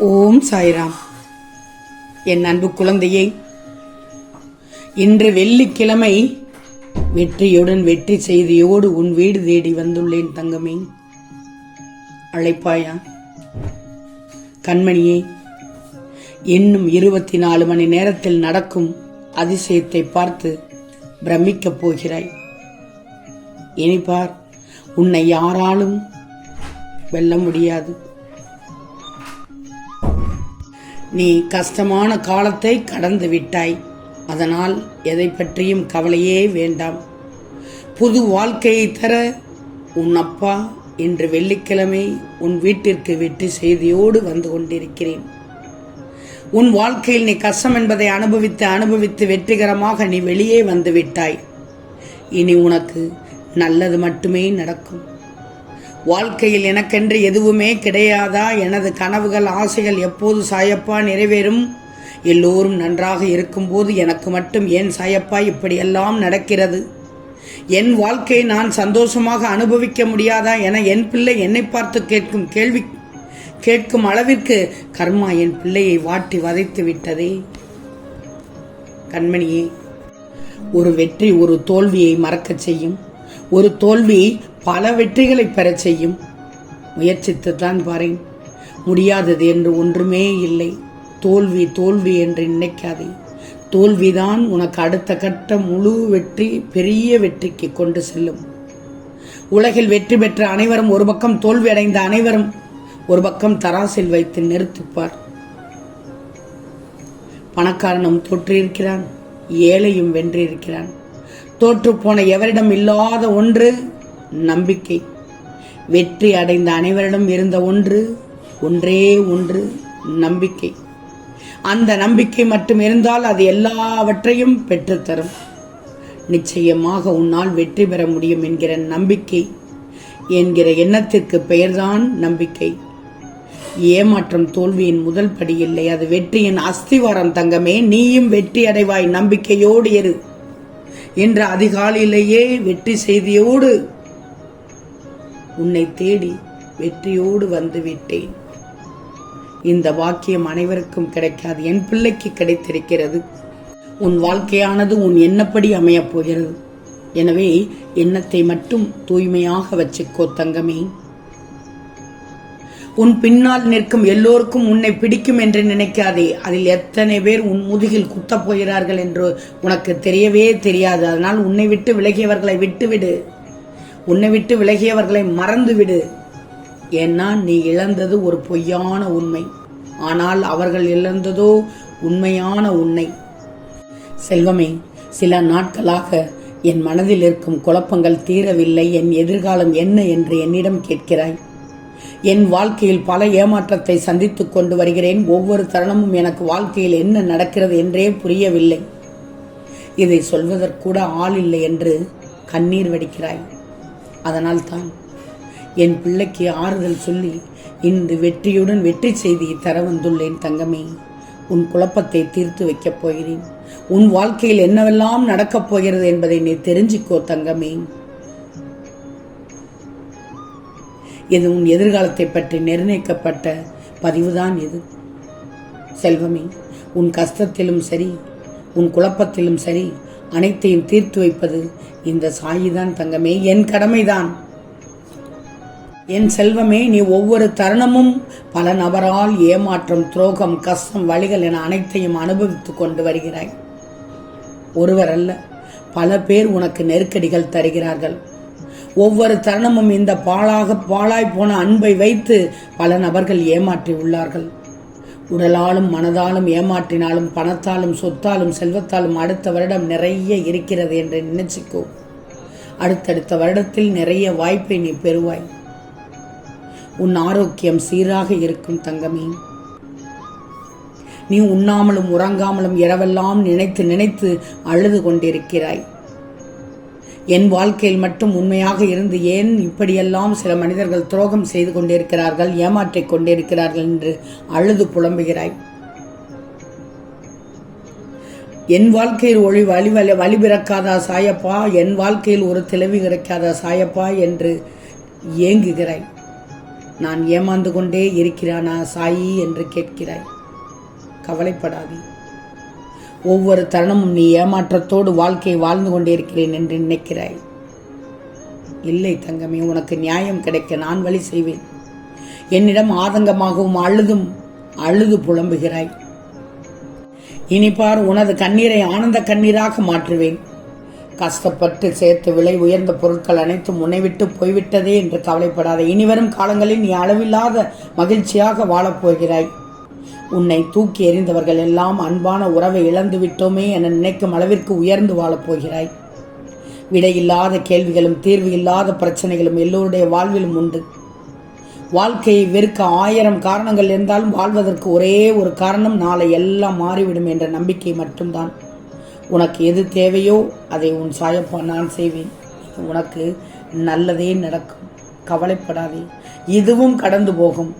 ஓம் சாய்ராம். என் அன்பு குழந்தையே இன்று வெள்ளிக்கிழமை வெற்றியுடன் வெற்றி செய்தியோடு உன் வீடு தேடி வந்துள்ளேன் தங்கமே. அழைப்பாயா? கண்மணியே இன்னும் இருபத்தி நாலு மணி நேரத்தில் நடக்கும் அதிசயத்தை பார்த்து பிரமிக்கப் போகிறாய். இனி பார் உன்னை யாராலும் வெல்ல முடியாது. நீ கஷ்டமான காலத்தை கடந்து விட்டாய். அதனால் எதை பற்றியும் கவலையே வேண்டாம். புது வாழ்க்கையை தர உன் அப்பா இன்று வெள்ளிக்கிழமை உன் வீட்டிற்கு விட்டு செய்தியோடு வந்து கொண்டிருக்கிறேன். உன் வாழ்க்கையில் நீ கஷ்டம் என்பதை அனுபவித்து அனுபவித்து வெற்றிகரமாக நீ வெளியே வந்து விட்டாய். இனி உனக்கு நல்லது மட்டுமே நடக்கும். வாழ்க்கையில் எனக்கென்று எதுவுமே கிடையாதா? எனது கனவுகள் ஆசைகள் எப்போது சாயப்பா? நிறைவேறும். எல்லோரும் நன்றாக இருக்கும்போது எனக்கு மட்டும் ஏன் சாயப்பா? இப்படியெல்லாம் நடக்கிறது. என் வாழ்க்கையை நான் சந்தோஷமாக அனுபவிக்க முடியாதா? என என் பிள்ளை என்னை பார்த்து கேட்கும் கேள்வி கேட்கும் அளவிற்கு கர்மா என் பிள்ளையை வாட்டி வதைத்து விட்டதே. கண்மணியே ஒரு வெற்றி ஒரு தோல்வியை மறக்கச் செய்யும். ஒரு தோல்வி பல வெற்றிகளை பெறச் செய்யும். முயற்சித்துத்தான் பாருங்க முடியாதது என்று ஒன்றுமே இல்லை. தோல்வி தோல்வி என்று நினைக்காதே. தோல்விதான் உனக்கு அடுத்த கட்ட முழு வெற்றி பெரிய வெற்றிக்கு கொண்டு செல்லும். உலகில் வெற்றி பெற்ற அனைவரும் ஒரு பக்கம் தோல்வி அடைந்த அனைவரும் ஒரு பக்கம் தராசில் வைத்து நிறுத்திப்பார். பணக்காரனும் தோற்றிருக்கிறான். ஏழையும் வென்றிருக்கிறான். தோற்றுப்போன எவரிடம் இல்லாத ஒன்று நம்பிக்கை. வெற்றி அடைந்த அனைவரிடம் இருந்த ஒன்று ஒன்றே ஒன்று நம்பிக்கை. அந்த நம்பிக்கை மட்டும் இருந்தால் அது எல்லாவற்றையும் பெற்றுத்தரும். நிச்சயமாக உன்னால் வெற்றி பெற முடியும் என்கிற நம்பிக்கை என்கிற எண்ணத்திற்கு பெயர்தான் நம்பிக்கை. ஏமாற்றம் தோல்வியின் முதல் படி இல்லை அது வெற்றியின் அஸ்திவாரம் தங்கமே. நீயும் வெற்றி அடைவாய் நம்பிக்கையோடு இரு. என்ற அதிகாலையிலேயே வெற்றி செய்தியோடு உன்னை தேடி வெற்றியோடு வந்து விட்டேன். இந்த வாக்கியம் அனைவருக்கும் கிடைக்காது என் பிள்ளைக்கு கிடைத்திருக்கிறது. உன் வாழ்க்கையானது உன் எண்ணப்படி அமையப் போகிறது. எனவே எண்ணத்தை மட்டும் தூய்மையாக வச்சுக்கோ தங்கமே. உன் பின்னால் நிற்கும் எல்லோருக்கும் உன்னை பிடிக்கும் என்று நினைக்காதே. அதில் எத்தனை பேர் உன் முதுகில் குத்தப் போகிறார்கள் என்று உனக்கு தெரியவே தெரியாது. அதனால் உன்னை விட்டு விலகியவர்களை விட்டுவிடு. உன்னை விட்டு விலகியவர்களை மறந்துவிடு. ஏன்னா நீ இழந்தது ஒரு பொய்யான உண்மை. ஆனால் அவர்கள் இழந்ததோ உண்மையான உன்னை செல்வமே சில நாட்களாக என் மனதில் இருக்கும் குழப்பங்கள் தீரவில்லை. என் எதிர்காலம் என்ன என்று என்னிடம் கேட்கிறாய். என் வாழ்க்கையில் பல ஏமாற்றத்தை சந்தித்து கொண்டு வருகிறேன். ஒவ்வொரு தருணமும் எனக்கு வாழ்க்கையில் என்ன நடக்கிறது என்றே புரியவில்லை. இதை சொல்வதற்கூட ஆள் இல்லை என்று கண்ணீர் வடிக்கிறாய். அதனால்தான் என் பிள்ளைக்கு ஆறுதல் சொல்லி இன்று வெற்றியுடன் வெற்றி செய்தியை தர வந்துள்ளேன் தங்கமே. உன் குழப்பத்தை தீர்த்து வைக்கப் போகிறேன். உன் வாழ்க்கையில் என்னவெல்லாம் நடக்கப் போகிறது என்பதை நீ தெரிஞ்சுக்கோ தங்கமே. இது உன் எதிர்காலத்தை பற்றி நிர்ணயிக்கப்பட்ட பதிவுதான் இது. செல்வமே உன் கஷ்டத்திலும் சரி உன் குழப்பத்திலும் சரி அனைத்தையும் தீர்த்து வைப்பது இந்த சாயிதான் தங்கமே என் கடமைதான். என் செல்வமே நீ ஒவ்வொரு தருணமும் பல நபரால் ஏமாற்றம் துரோகம் கஷ்டம் வழிகள் என அனைத்தையும் அனுபவித்துக் கொண்டு வருகிறாய். ஒருவர் அல்ல பல பேர் உனக்கு நெருக்கடிகள் தருகிறார்கள். ஒவ்வொரு தருணமும் இந்த பாழாக பாழாய் போன அன்பை வைத்து பல நபர்கள் ஏமாற்றி உள்ளார்கள். உடலாலும் மனதாலும் ஏமாற்றினாலும் பணத்தாலும் சொத்தாலும் செல்வத்தாலும் அடுத்த வருடம் நிறைய இருக்கிறது என்று நினைச்சுக்கோ. அடுத்தடுத்த வருடத்தில் நிறைய வாய்ப்பை நீ பெறுவாய். உன் ஆரோக்கியம் சீராக இருக்கும் தங்கமே. நீ உண்ணாமலும் உறங்காமலும் இரவெல்லாம் நினைத்து நினைத்து அழுது கொண்டிருக்கிறாய். என் வாழ்க்கையில் மட்டும் உண்மையாக இருந்து ஏன் இப்படியெல்லாம் சில மனிதர்கள் துரோகம் செய்து கொண்டிருக்கிறார்கள் ஏமாற்றிக் கொண்டிருக்கிறார்கள் என்று அழுது புலம்புகிறாய்? என் வாழ்க்கையில் ஒளி வழி வழி வழிபிறக்காதா சாயப்பா? என் வாழ்க்கையில் ஒரு தெளிவு கிடைக்காதா சாயப்பா என்று ஏங்குகிறாய். நான் ஏமாந்து கொண்டே இருக்கிறானா சாயி என்று கேட்கிறாய். கவலைப்படாதே. ஒவ்வொரு தருணமும் நீ ஏமாற்றத்தோடு வாழ்க்கையை வாழ்ந்து கொண்டே இருக்கிறேன் என்று நினைக்கிறாய். இல்லை தங்கமே உனக்கு நியாயம் கிடைக்க நான் வழி செய்வேன். என்னிடம் ஆதங்கமாகவும் அழுதும் அழுது புலம்புகிறாய். இனிப்பார் உனது கண்ணீரை ஆனந்த கண்ணீராக மாற்றுவேன். கஷ்டப்பட்டு சேர்த்து விலை உயர்ந்த பொருட்கள் அனைத்தும் முனைவிட்டு போய்விட்டதே என்று கவலைப்படாத. இனிவரும் காலங்களில் நீ அளவில்லாத மகிழ்ச்சியாக வாழப்போகிறாய் உன்னை தூக்கி எறிந்தவர்கள் எல்லாம் அன்பான உறவை இழந்து விட்டோமே என நினைக்கும் அளவிற்கு உயர்ந்து வாழப்போகிறாய் விடையில்லாத கேள்விகளும் தீர்வு இல்லாத பிரச்சனைகளும் எல்லோருடைய வாழ்விலும் உண்டு. வாழ்க்கையை வெறுக்க ஆயிரம் காரணங்கள் இருந்தாலும் வாழ்வதற்கு ஒரே ஒரு காரணம் நாளை எல்லாம் மாறிவிடும் என்ற நம்பிக்கை மட்டும்தான். உனக்கு எது தேவையோ அதை உன் சாயப்பா நான் செய்வேன். உனக்கு நல்லதே நடக்கும். கவலைப்படாதே. இதுவும் கடந்து போகும்.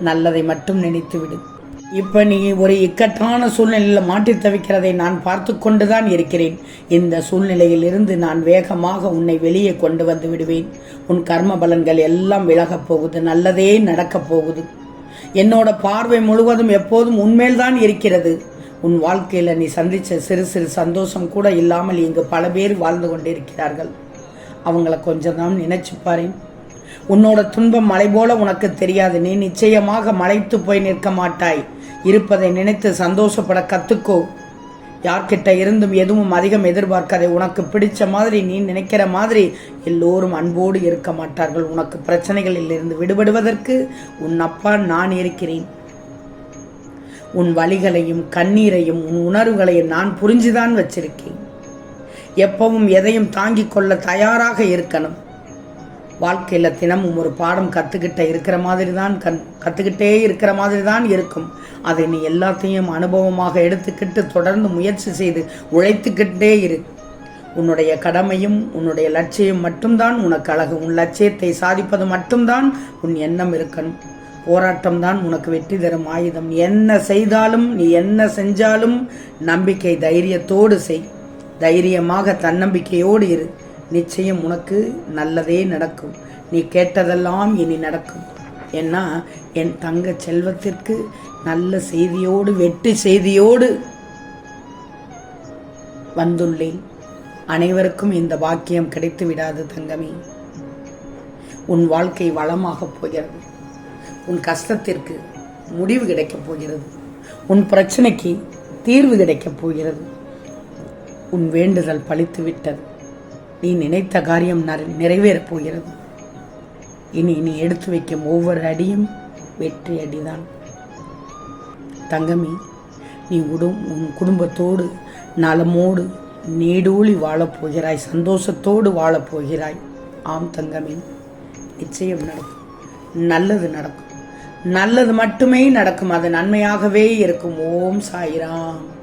நல்லதை மட்டும் நினைத்துவிடு. இப்போ நீ ஒரு இக்கட்டான சூழ்நிலையில் மாற்றி தவிக்கிறதை நான் பார்த்து கொண்டுதான் இருக்கிறேன். இந்த சூழ்நிலையிலிருந்து நான் வேகமாக உன்னை வெளியே கொண்டு வந்து விடுவேன். உன் கர்ம பலன்கள் எல்லாம் விலகப் போகுது நல்லதே நடக்கப் போகுது. என்னோட பார்வை முழுவதும் எப்போதும் உன்மேல்தான் இருக்கிறது. உன் வாழ்க்கையில் நீ சந்தித்த சிறு சிறு சந்தோஷம் கூட இல்லாமல் இங்கு பல பேர் வாழ்ந்து கொண்டிருக்கிறார்கள். அவங்கள கொஞ்சம் தான் நினைச்சுப்பாரேன் உன்னோட துன்பம் மலை போல உனக்கு தெரியாது. நீ நிச்சயமாக மலைத்து போய் நிற்க மாட்டாய். இருப்பதை நினைத்து சந்தோஷப்பட கத்துக்கோ. யார்கிட்ட இருந்தும் எதுவும் அதிகம் எதிர்பார்க்காதே. உனக்கு பிடிச்ச மாதிரி நீ நினைக்கிற மாதிரி எல்லோரும் அன்போடு இருக்க மாட்டார்கள். உனக்கு பிரச்சனைகளில் இருந்து விடுபடுவதற்கு உன் அப்பா நான் இருக்கிறேன். உன் வலிகளையும் கண்ணீரையும் உன் உணர்வுகளையும் நான் புரிஞ்சுதான் வச்சிருக்கேன். எப்பவும் எதையும் தாங்கிக் கொள்ள தயாராக இருக்கணும். வாழ்க்கையில் தினமும் ஒரு பாடம் கற்றுக்கிட்ட இருக்கிற மாதிரி தான் கண் கற்றுக்கிட்டே இருக்கிற மாதிரி தான் இருக்கும். அதை நீ எல்லாத்தையும் அனுபவமாக எடுத்துக்கிட்டு தொடர்ந்து முயற்சி செய்து உழைத்துக்கிட்டே இரு. உன்னுடைய கடமையும் உன்னுடைய லட்சியம் மட்டும்தான் உனக்கு அழகு. உன் லட்சியத்தை சாதிப்பது மட்டும்தான் உன் எண்ணம் இருக்கணும். போராட்டம் தான் உனக்கு வெற்றி தரும் ஆயுதம். என்ன செய்தாலும் நீ என்ன செஞ்சாலும் நம்பிக்கை தைரியத்தோடு செய். தைரியமாக தன்னம்பிக்கையோடு இரு. நிச்சயம் உனக்கு நல்லதே நடக்கும். நீ கேட்டதெல்லாம் இனி நடக்கும். ஏன்னா என் தங்க செல்வத்திற்கு நல்ல செய்தியோடு வெட்டு செய்தியோடு வந்துள்ளேன். அனைவருக்கும் இந்த பாக்கியம் கிடைத்து விடாது தங்கமே. உன் வாழ்க்கை வளமாக போகிறது. உன் கஷ்டத்திற்கு முடிவு கிடைக்கப் போகிறது. உன் பிரச்சனைக்கு தீர்வு கிடைக்கப் போகிறது. உன் வேண்டுதல் பழித்து விட்டது நீ நினைத்த காரியம் நிறைவேறப் போகிறது. இனி நீ எடுத்து வைக்கும் ஒவ்வொரு அடியும் வெற்றி அடிதான். தங்கமி நீ உடும் உன் குடும்பத்தோடு நலமோடு நீடூழி வாழப் போகிறாய் சந்தோஷத்தோடு வாழப் போகிறாய். ஆம் தங்கமி நிச்சயம் நடக்கும். நல்லது நடக்கும். நல்லது மட்டுமே நடக்கும். அது நன்மையாகவே இருக்கும். ஓம் சாய்ராம்.